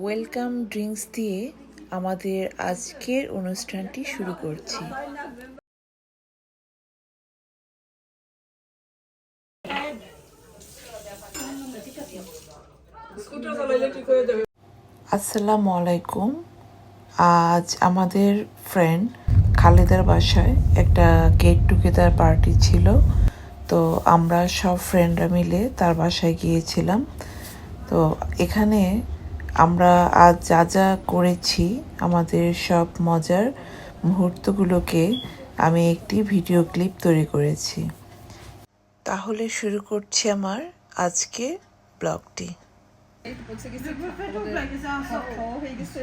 Welcome drinks দিয়ে আমাদের আজকের অনুষ্ঠানটি শুরু করছি। আসসালামু আলাইকুম। আজ আমাদের ফ্রেন্ড খালেদার বাসায় একটা গেট টুগেদার পার্টি ছিল। তো আমরা সব ফ্রেন্ডরা মিলে তার বাসায় গিয়েছিলাম। তো এখানে আমরা আজ যা যা করেছি, আমাদের সব মজার মুহূর্তগুলোকে আমি একটি ভিডিও ক্লিপ তৈরি করেছি। তাহলে শুরু করছি আমার আজকে ব্লগটি গেছে খাওয়া হয়ে গেছে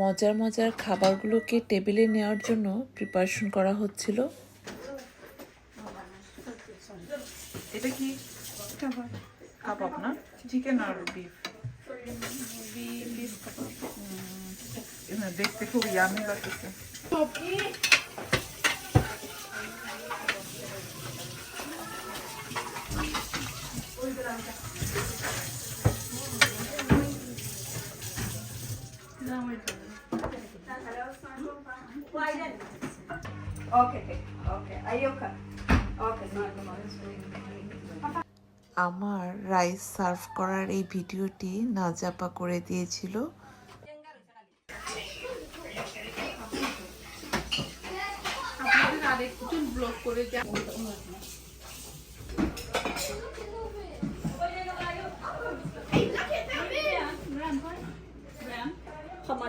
মজার মজার খাবারগুলোকে টেবিলে নেওয়ার জন্য প্রিপারেশন করা হচ্ছিল। এটা কি? কাবাব না? চিকেন আর বিফ দেখতে খুব ইয়ামি লাগতেছে। আমার রাইস সার্ভ করার এই ভিডিওটি না নাজাপা করে দিয়েছিল। খামানিও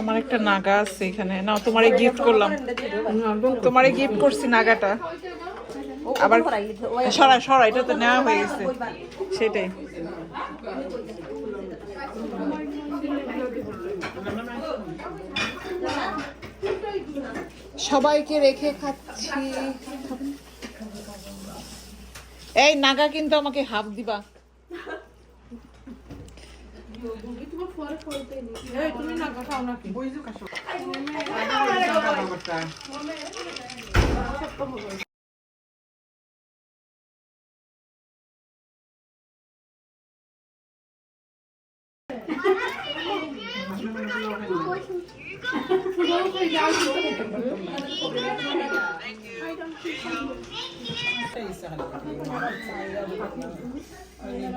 আমার একটা নাগা আছে এখানে। না তোমারে গিফট করলাম। তোমারে গিফট করছি নাগাটা। আবার সরা সরা, এটা তো নেওয়া হয়ে গেছে। সেটাই। সবাইকে রেখে খাচ্ছি। এই নাগা কিন্তু আমাকে হাফ দিবা। तुम्ही नका खाऊ नका बोईजू कशा Thank you.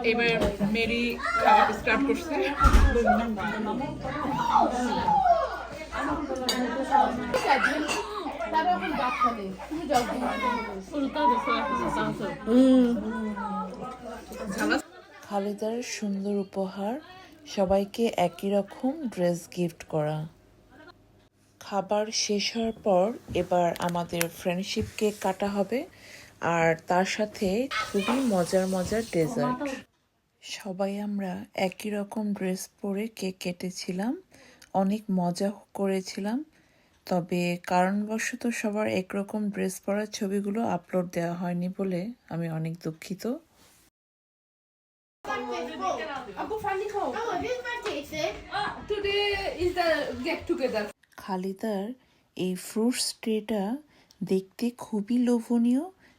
এবার মেরি স্টার্ট করছে। খালেদার সুন্দর উপহার, সবাইকে একই রকম ড্রেস গিফট করা। খাবার শেষ হওয়ার পর এবার আমাদের ফ্রেন্ডশিপকে কাটা হবে। আর তার সাথে খুবই মজার মজার ডেজার্ট সবাই আমরা একই রকম ড্রেস পরে কেক কেটেছিলাম। অনেক মজা করেছিলাম। তবে কারণবশত সবার একরকম ড্রেস পরার ছবিগুলো আপলোড দেওয়া হয়নি বলে আমি অনেক দুঃখিত. খালিদার এই ফ্রুটস ট্রেটা দেখতে খুবই লোভনীয়।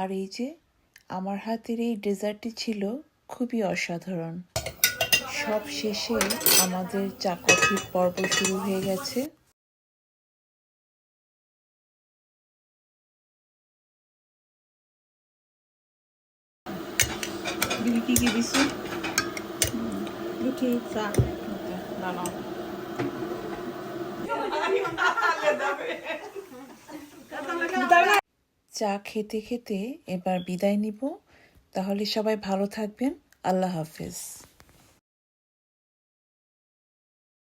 আর এই যে আমার হাতের এই ডেজার্টটি ছিল খুবই অসাধারণ। সব শেষে আমাদের চা কফির পর্ব শুরু হয়ে গেছে। কি কি দিছি? Luki, sa. চা খেতে খেতে এবার বিদায় নিব। তাহলে সবাই ভালো থাকবেন। আল্লাহ হাফেজ।